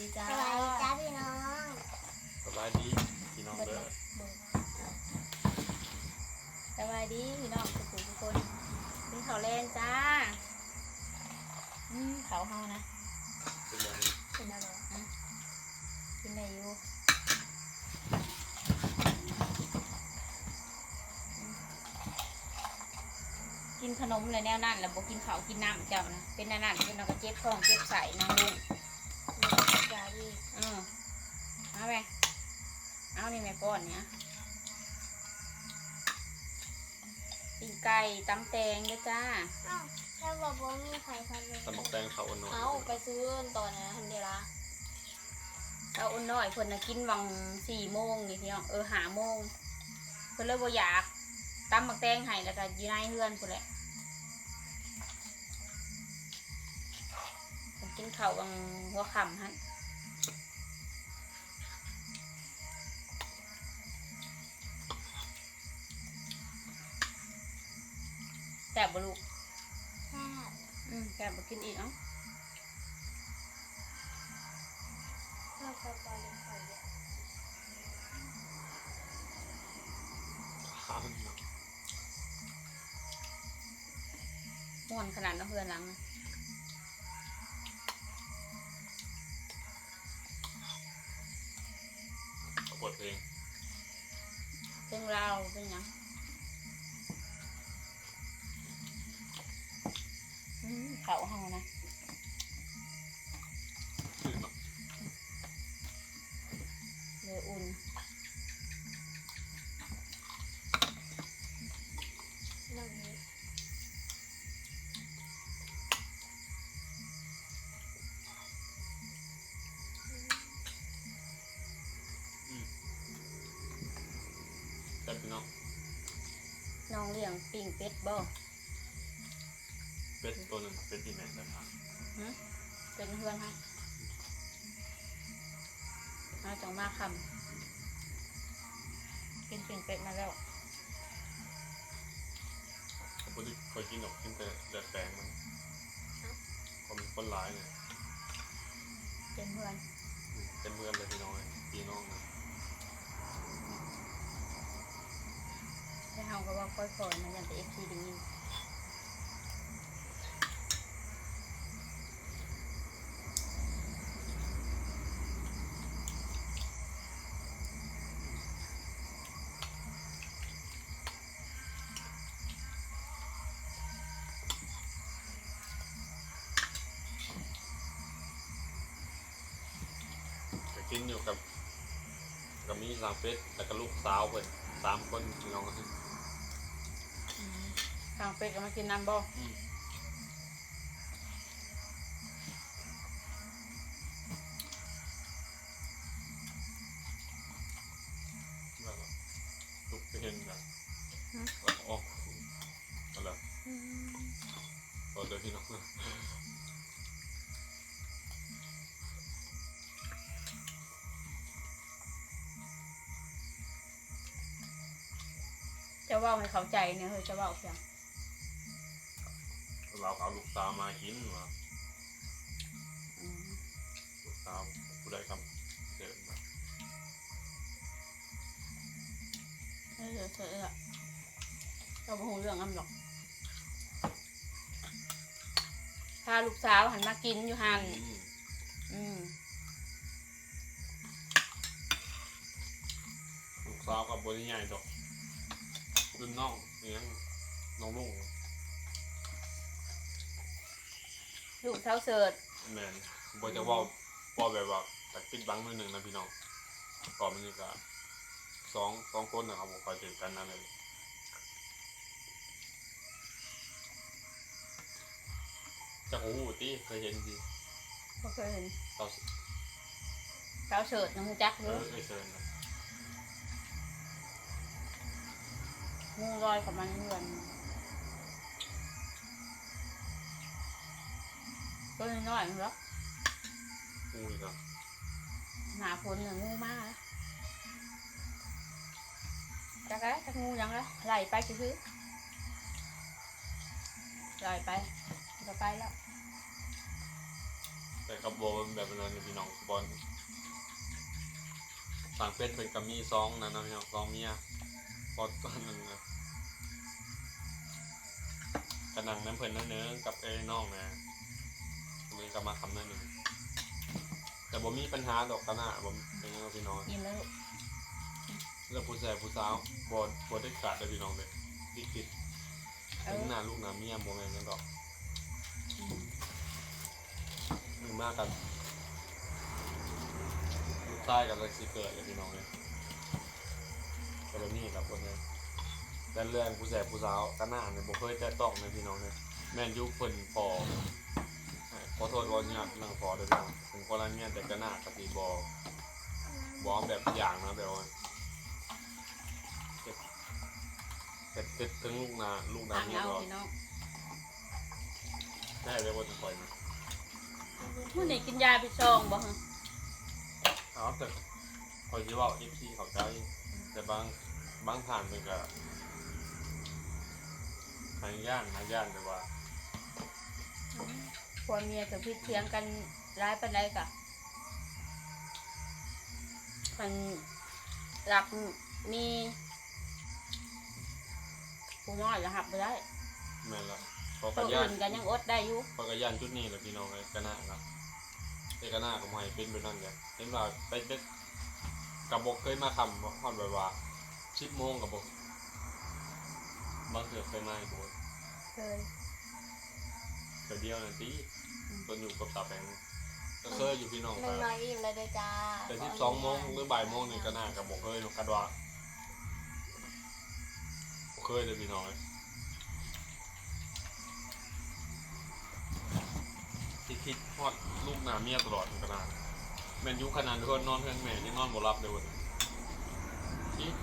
ดีจ้าสวัสดีจ้าพี่น้องสบายดีพี่น้องเด้อสวัสดีพี่น้องทุกคนทุกคนนี่เขาวแรงจ้าอืมเขาเฮานะเป็นยังไงเป็นอะไรอะกินได้อยู่อืมกินขนมเลยแนวนั้นแหละบอกกินข้าวกินน้ำเจ้านะเป็นแนวนั้นเป็นเราก็เจ็บท้องเจ็บใส่นางลุง จ้าพี่ เออ เอาไปเอานี่แม่ป้อนเนี่ยปีกไก่ตำแตงเด้อจ้าอ้าวแล้วบอกว่ามีใครพัดเลยสมองแตงเขาอ่อนนเอาไปซื้อตอนนั้นทันเดียวละเอาอุ่นน้อยเพิ่นน่ะกินวังสี่โมงนี่พี่น้องเออหาโมงเพิ่นเลยบ่อยากตำหมักแตงให้แล้วก็อยู่ในเฮือนพุ่นแหละเพิ่นกินข้าววังหัวค่ำหั่น ซ่บบ่ลูกแค่อืมแซ่บบ่กินอีกเอ้าเราจะไปเลยไปเลยขามันเนาะม่วนขนาดนั้นเพื่อนหลังนะ เขาเฮานะชื่อเนาะเลยอุ่นนั่งนี้แต่พี่น้องน้องเลี้ยงปิ่งเป็ดบ่ เป็ดตัวหนึ่งเป็ดที่แม่นนะครับเป็นเพื่อนให้เอาจังมาคำกินปิ่งเป็ดมาแล้วผมที่เคยกินหรอกกินแต่เลือดแปลงมันก็มีคนร้ายเนี่ยเป็นเพื่อนอืมเป็นเพื่อนเลยพี่น้องเลยพี่น้องนะให้เฮาก็ว่าค่อยๆมันยันแต่เอฟซีได้ ก็กินอยู่กับกับมีสามเป็ดแล้วก็ลูกสาวเพิ่นสามคนพี่น้องก็คือทางเป็ดก็มากินน้ำบ่อืมแล้วก็ลุกไปเห็นกันแล้วก็ออกอะไรตอนเดินพี่น้อง จะเว่าให้เข้าใจเนี่ยเฮ้ยจะเว่าเพียงเราก็เอาลูกสาวมากินว่าอืมลูกสาวผู้ใดคำเดินมาเออเธออะเราบ่ฮู้เรื่องนั้นหรอกพาลูกสาวหันมากินอยู่หันอืมอืมลูกสาวกับบริใหญ่ดอก รุ่นน้องเลี้ยงน้องลุงลูกเท้าเสิร์ตแมนบจะเว่าเว่าแบบว่าแต่ปิดบังนิดหนึ่งนะพี่น้องก่อนมันนี่ก็สองสองคนนะครับผมคอยเจอกันนั่นเลยจะโอ้โหตี้เคยเห็นดีบ่เคยเห็นเราเท้าเสิร์ตน้องจักเอรู้อเคยเชิญนะ ลอยกับมันเหมือนตัวน้อยๆมั้งเหรองูอีกแล้วหนาฝนน่ะงูมากจักแล้วจักงูยังแล้วไล่ไปซื้อๆไล่ไปก็ไปแล้วไปแต่กับโบมันแบบนั้นเลยพี่น้องบอลสั่งเป็นเป็นกัมมี่ซองนะนะพี่น้องซองเมียพอตอนนึงนะ กระนังน้ำเพลินน้ำเนื้อกับไอ้น้องนะมันก็มาทำนั่นหนึ่งแต่บ่มีปัญหาดอกกันนะบ่เป็นยังไงพี่น้องกินแล้วลูกเรื่องผู้ชายผู้สาวบอลบอได้ขาดเลยพี่น้องเลยดิคิดเอถึงอหน้าลูกหน้าเมียโมเมนต์นั้นดอกอืมมือมากกันลูกชายกับเลยสิเกิดเลยพี่น้องเลยก็แบบนี้ครับคนนี้ แต่เรื่องผู้ชายผู้สาวกันหน้าเนี่ยบ่เคยแต่ต้องเลยพี่น้องเลยแม่นยุคเพิ่นพอขอโทษว่าเนี่ยเรื่องพอเลยพี่น้องถึงคนละเนี่ยแต่กันหน้ากับตีบอบอกแบบอย่างนะแบบว่าเก็บเก็บติดถึงลูกนาลูกนาอ่างนี่เอาก็พี่น้องได้เลยว่าจะปล่อยนะมื้อนี้กินยาไปซองบ่ฮะเอาแต่คอยที่ว่าเอฟซีเขาใจแต่บางบางผ่านมันก็ หายย่านหายย่านแต่ว่าผัวเมียจะพิดเทียงกันร้ายปานใดกะมันหลักมีผู้น้อยละหับไปได้แม่นละพอตักระวย่าอื่นนกันยังอดได้อยู่พอกระย่านจุดนี้แหละพี่น้องเลยกระหน้าครับแต่กระหน้าก็ไม่เป็นแบบนั้นไงเห็นว่าไปเด็กกระบอกเคยมาคำว่าฮอดแบบว่าชิปโมงกระบอก บางเถื่อเคยมาอีกบ่เคยเดี๋ยวเดียวนะตีตอนอยู่กับตาแปงก็เคยอยู่พี่น้องหกันึ่งนน้อยอิ่มเลยเด้อจ้าแต่ที่สองโมงหรือบ่ายโมงนี่ก็น่ากับบอกเคยเนาะกัดว่าบ่เคยเลยพี่น้องเอ้ยที่คิดฮอดลูกหน้าเมียตลอดมันก็นานแม่นอยุขนาดเพื่อนนอนเพื่อนแม่ยังนอนบ่รับเลยวันคิด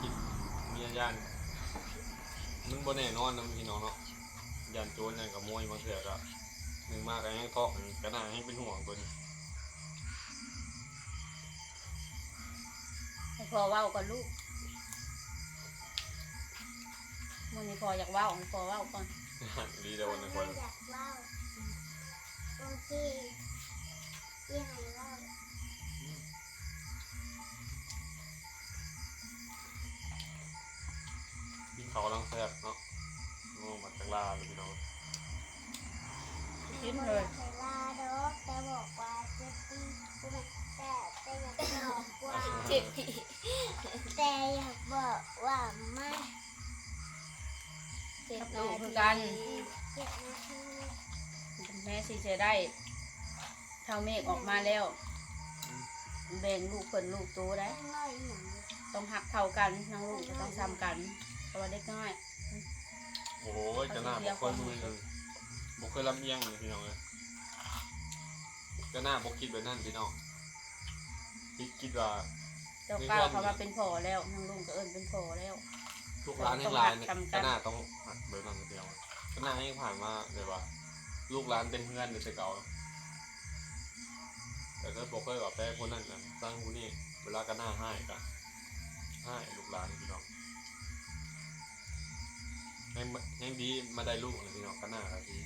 คิดเมียย่าน มึงบ่แน่นอนนะพี่น้องเนาะย่านโจรย่านกับมวยบางเถื่อก็หนึ่งมากก็ยังท้องก็น่าให้เป็นห่วงตัวนี้ให้พอเว้าก่อนลูกมื้อนี้พออยากเว้าให้พอเว้าก่อนดีแต่วันนี้คนอยากเล่าโอเคยี่ห้อเล่า เขากำลังแซ่บเนาะงงมาจากลาเลยพี่น้องกินเลยใส่ลาดอกแต่บอกว่าเจ็บปีแต่แต่อยากบอกว่าเจ็บพี่แต่อยากบอกว่าไม่เจ็บลูกคือกันเจ็บนาทีแม่สิจะได้เท่าเมฆออกมาแล้ว แบ่งลูกเพิ่นลูกโตได้ ไม่น้อยหนัง ต้องหักเท่ากันทั้งลูกจะต้องซ้ำกัน เพราะว่าเด็กน้อยโอ้โหจะหน้าบอกคนมือเลยบอกเคยลำเอียงเลยพี่น้องเลยจะหน้าบอกคิดแบบนั้นพี่น้องคิดคิดว่าเจ้าก้าวเขามาเป็นพ่อแล้วทั้งลูกก็เอิ้นเป็นพ่อแล้ว ทุกร้านให้ร้านเนี่ยต้องหักทำกันก็หน้าต้องหักแบบนั้นพี่น้องก็หน้าให้ผ่านมาเลยว่าลูกร้านเป็นเพื่อนเลยแต่เก่าแต่ก็บอกเคยกับแฟนคนนั้นนะสร้างคนนี้เวลาก็หน้าให้กันให้ลูกร้านพี่น้อง ยังยังดีมาได้ลูกเลยพี่น้องก็น่าครับพี่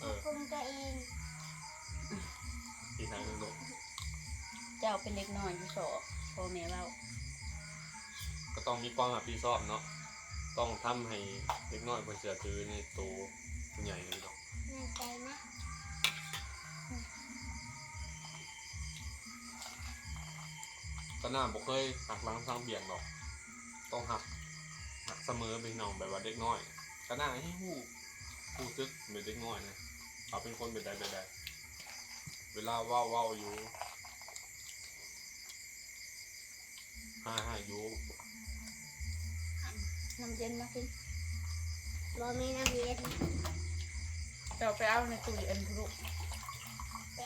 เออคุมตัวเองอีกทางหนึงลูกเจ้าเป็นเด็กน้อยที่สอพ่อแม่เว้าก็ต้องมีความรับผิดชอบเนาะต้องทำให้เด็กน้อยคนเสียถือในตัวผู้ใหญ่เลยพี่น้องในใจนะก็น่าบอกเคยหักหล้างสร้างเบี่ยงหรอก ต้องหัก หักเสมอพี่น้องแบบว่าเด็กน้อยก็น่าให้หู้หู้ซึกเหมือนเด็กน้อยนะเขาเป็นคนเป็นใดเป็นใดเวลาเว้าเว้าอยู่ห้าห้าอยู่น้ำเย็นมากินบอมีน้ำเย็นเจ้าไปเอาในตู้เย็นลูก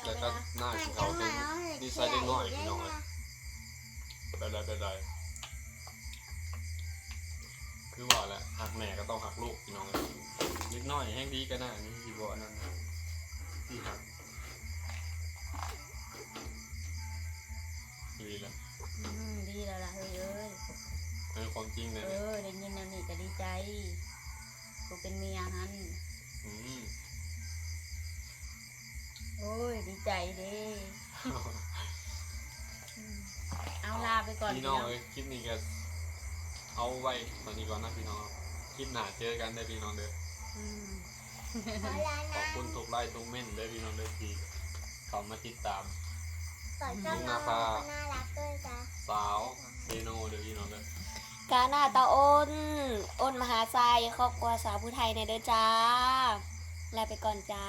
แล้วก็หน้าของเขาเป็นดีไซน์เล็กน้อยพี่น้องเลยแบบใดแบบใด คือว่าแหละหักแม่ก็ต้องหักลูกพี่น้องเลยเล็กน้อยแห้งดีก็น่านี่ที่บอกนั่นนะที่หักดีแล้วอืมดีแล้วล่ะเฮ้ยเอ้ยเป็นความจริงเลยเอเนี่ยอได้ยินแนวนี้ก็ดีใจกูเป็นเมียหันอืม โอ้ยดีใจเด้อืมเอาลาไปก่อนพี่น้องเอ้ยคลิปนี้ก็ เอาไว้ตอนนี้ก่อนนะพี่น้องคลิปหน้าเจอกันได้อพี่น้องเด้ออืมขอลาขอบนะคุณทุกไลค์ทุกเม่นเด้อพี่น้องเด้อที่เขามาติดตามขอจ้องน้องก็น่ารักด้วยจ้ะ สาวเซโนเด้อพี่น้องเด้อกาหน้าตาอ้นอ้นมหาทรายครอบครัวสาวผู้ไทยในเด้อจ้า ลาไปก่อนจ้า